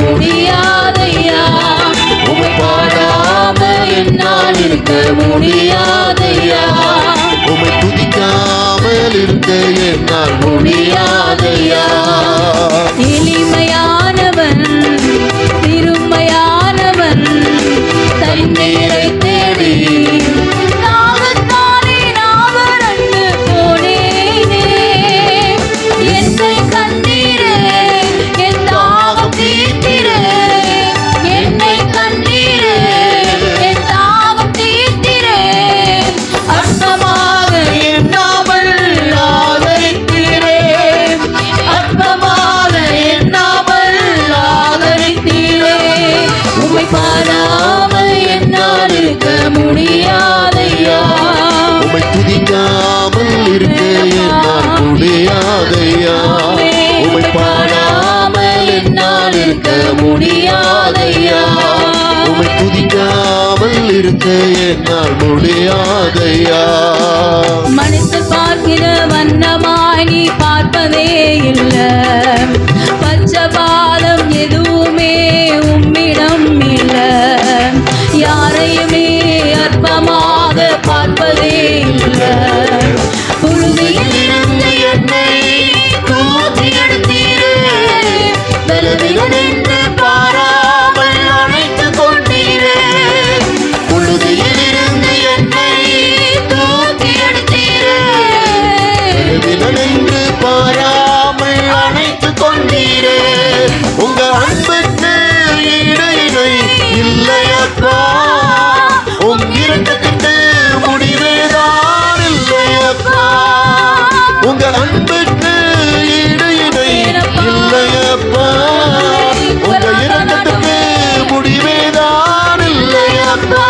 முடியாதையா? உமை பாடாம என்னால் இருக்க முடியாதையா? உமை துதிக்காமல் இருக்க என்னால் முடியாதையா? எளிமை முடியாதையா? உமை துதிக்காமல் இருக்க என்னால் முடியாதையா? உமை பாடாமல் என்னால் இருக்க முடியாதையா? உமை துதிக்காமல் இருக்க என்னால் முடியாதையா? மனுஷன் பார்க்கிற வண்ணமாய் நீ பார்ப்பதே இல்ல. என்று பாராமல் அணைத்து கொண்டீரே உங்கள் அன்புக்கு ஈடு இணை இல்லையப்பா. உங்கள் இரக்கத்துக்கு முடிவேதான் இல்லையப்பா.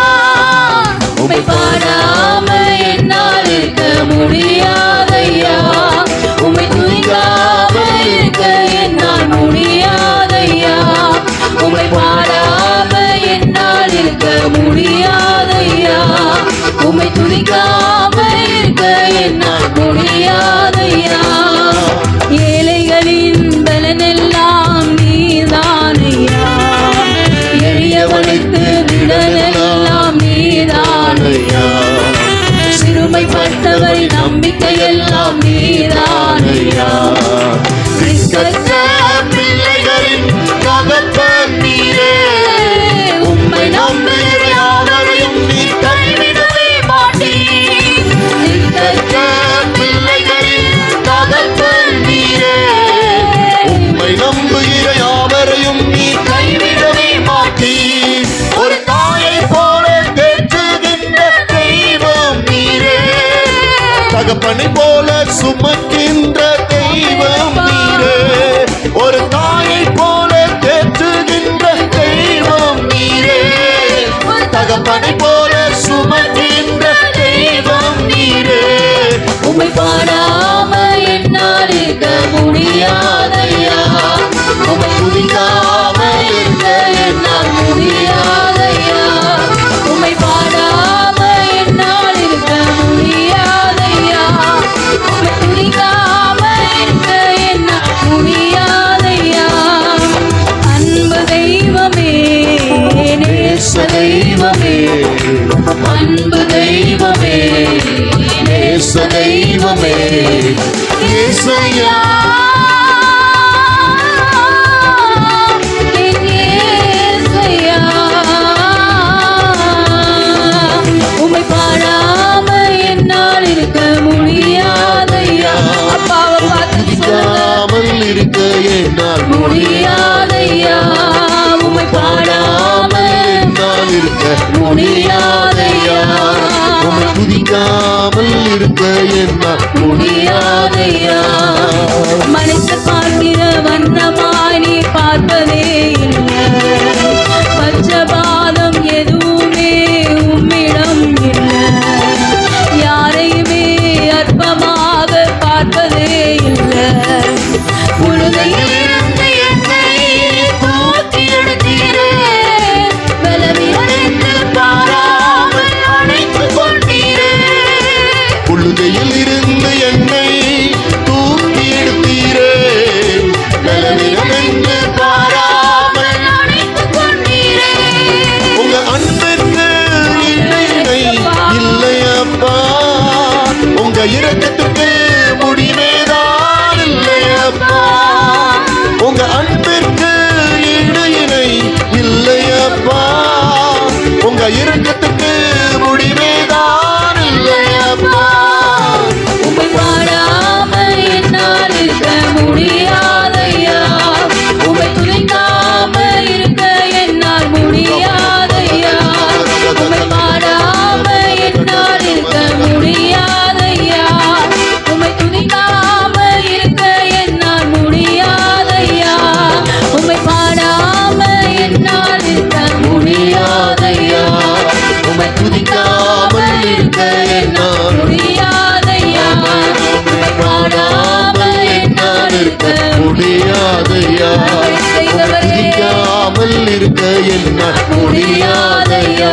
உம்மை பாடாம என்னால் இருக்க முடியாதையா? உம்மை துணிக்காம இருக்க என்னால் முடியாதையா? உம்மை பாடாம என்னால் இருக்க முடியாதையா? உம்மை துணிக்காம இருக்க என்னால் முடியாது நம்பிக்கையெல்லாம் நீதானையா கிறிஸ்தற்ற தகப்பனை போல சுமக்கின்ற தெய்வம் நீரே. ஒரு தாயை போல தேற்றுகின்ற தெய்வம் நீரே. தகப்பனை போல தெய்வமே என்னால் இருக்க என்னால் முடியாதையா உம்மை பாடாம என்னால் இருக்க முடியாதையா உமை துதிக்காமல் இருக்க என்ன முடியாதையா மனசு பார்க்கிற வண்ணமாய் நீ பார்ப்பதே இல்லை. உங்க உம்மை இருக்க என்னால் முடியாதையா